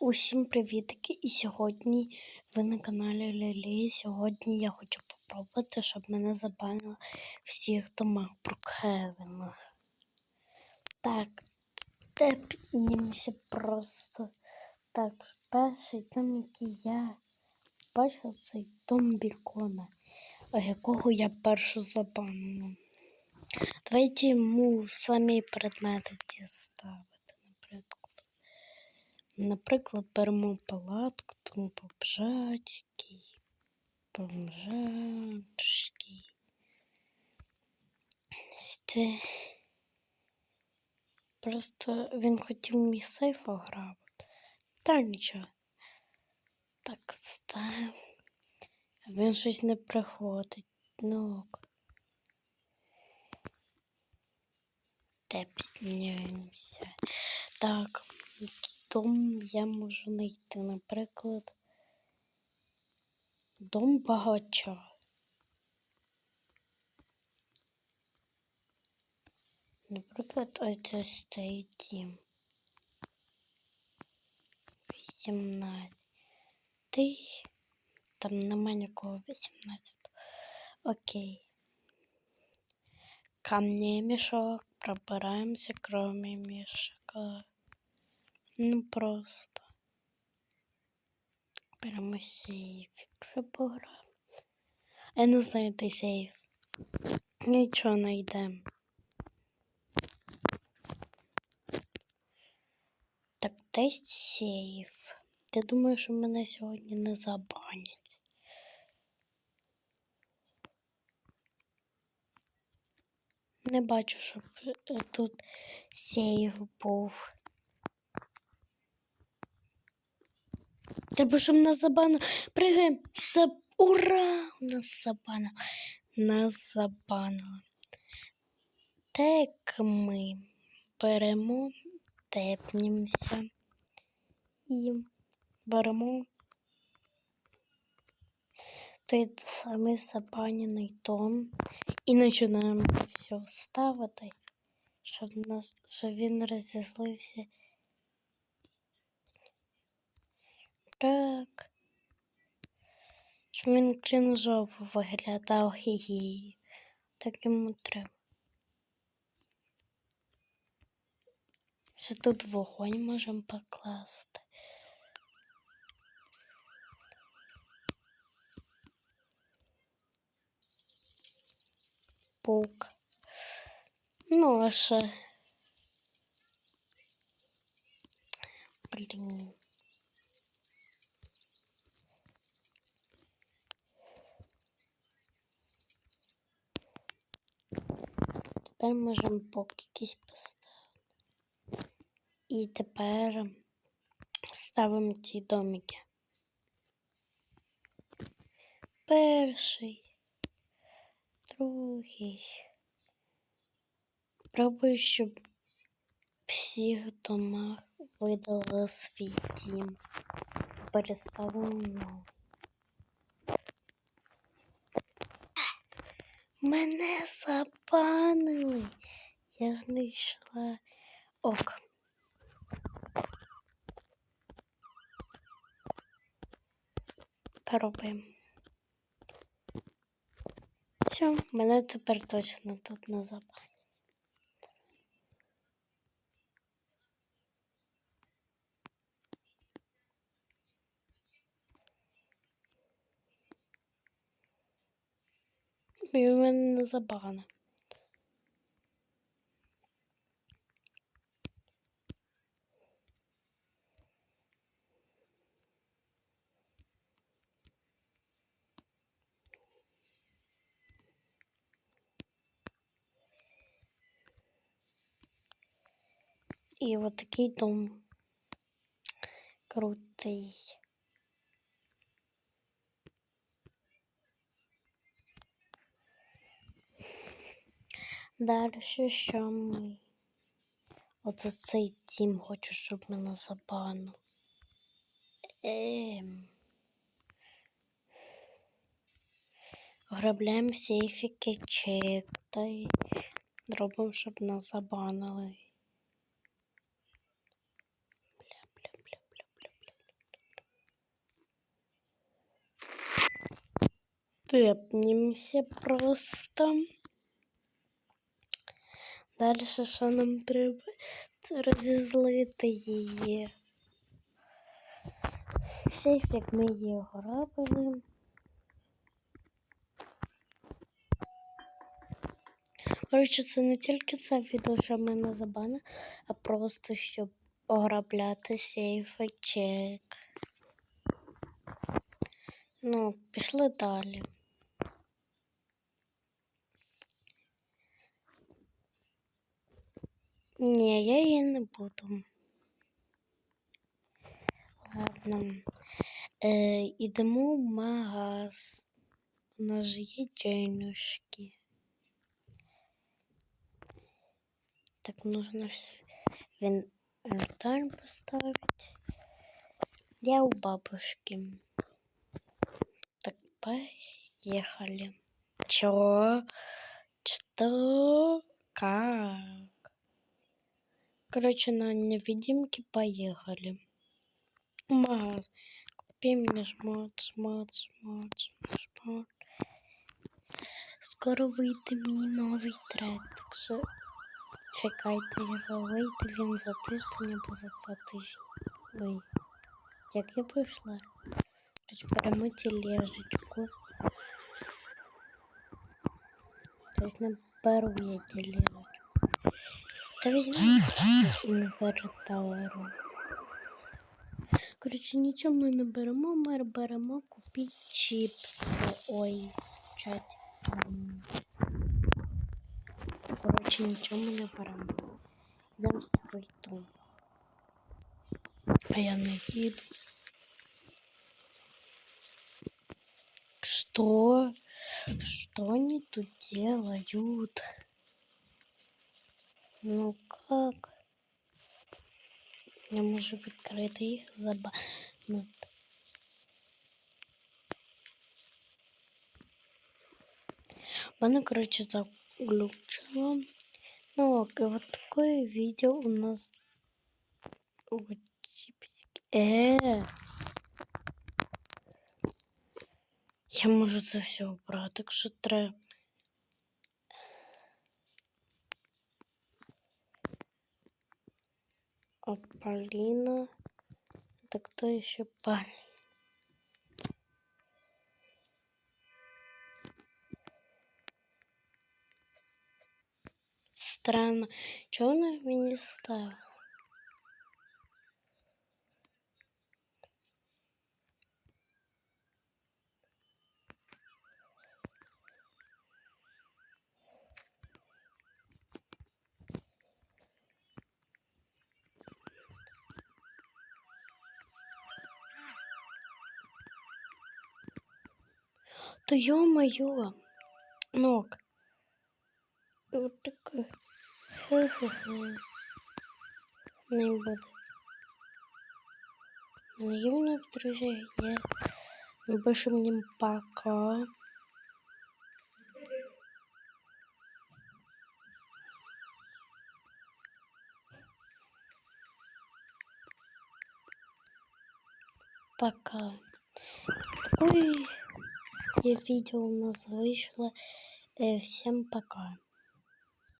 Усім привітки! І сьогодні ви на каналі Лілі. Сьогодні я хочу попробувати, щоб мене забанили всіх домах Брукхевена. Так, тепнімося просто. Так, перший дом, який я бачив, це дом Бікона, якого я першу забанила. Давайте йому самі предмети наприклад. Наприклад, беремо палатку, тому бомжатки, бомжатки. Це просто він хотів мій сейф ограбити. Та нічого. Так, ставимо. Він щось не приходить. Ну ок. Тепсняємося. Так, дом я можу знайти, наприклад, дом багача. Наприклад, ось цей дім. 18. Там нема нікого 18. Окей. Камні мішок, пробираємося, кроме мішка. Ну просто. Беремо сейфик, щоб пограти. Я не знаю, де сейф. Нічого не йдемо. Так, десь сейф. Я думаю, що мене сьогодні не забанять. Не бачу, щоб тут сейф був. Треба, щоб нас забанили. Пригаємо. Заб... Ура! Нас забанили. Нас забанили. Так ми беремо, тепнімося і беремо той самий забанений дом і починаємо все ставити, щоб, нас, щоб він розізлився. Так. Щоб він крінжово виглядав хі Так йому треба. Ще тут вогонь можемо покласти. Паук. Ну, а ще. Блін. Тепер можемо бок якийсь поставити. І тепер ставимо ці домики. Перший, другий. Пробую, щоб всіх домах видали свій дім. Переставимо Мене запанили. Я знайшла ок. Поробимо. Все, мене тепер точно тут не забанять. І в мене не забагано. І от такий дом крутий. Дальше що ми? от цей тім хочу, щоб мене забанив. Ем. Грабляємо сейфіки читай. Робимо, щоб нас забанили. Тепнемся просто. Далі що нам треба? Це розізлити її. Сейф, як ми її ограбили. Коротше, це не тільки це відео, що мене забане, а просто щоб ограбляти сейфи чек. Ну, пішли далі. Ні, я її не буду. Ладно. Е, ідемо в магаз. У нас же є денежки. Так, нужно все инвентарь поставить. Я у бабушки. Так, поехали. Чё? Что? Как? Короче, на невидимке поехали. Магаз. Купи мне шмот, шмот, шмот, шмот, шмот. Скоро вийде мій новий трек, так що чекайте його вийде він за тиждень або за два тижні. Ой, як я прийшла? Хоч беремо тележечку. Тобто не беру я тележечку. Та візьму інвертару. Коротше, нічого ми не беремо, ми беремо купити чіпси. Ой, чать. Коротше, нічого ми не беремо. Йдемо свою. А я не їду. Что? Что они тут делают? Ну как? Я можу відкрити їх забанути. Мене, короче, заглючило. Ну ок, и вот такое видео у нас... Э, Я можу це все обрати, якщо треба. А Полина. Это кто еще Полина? Странно. Чего она меня ставила? Да ё-моё! Ног. Вот такой. Хе-хе-хе. Не буде. Наивно, друзья, я больше мне пока. Пока. Ой. Видео у нас вышло. Всем пока.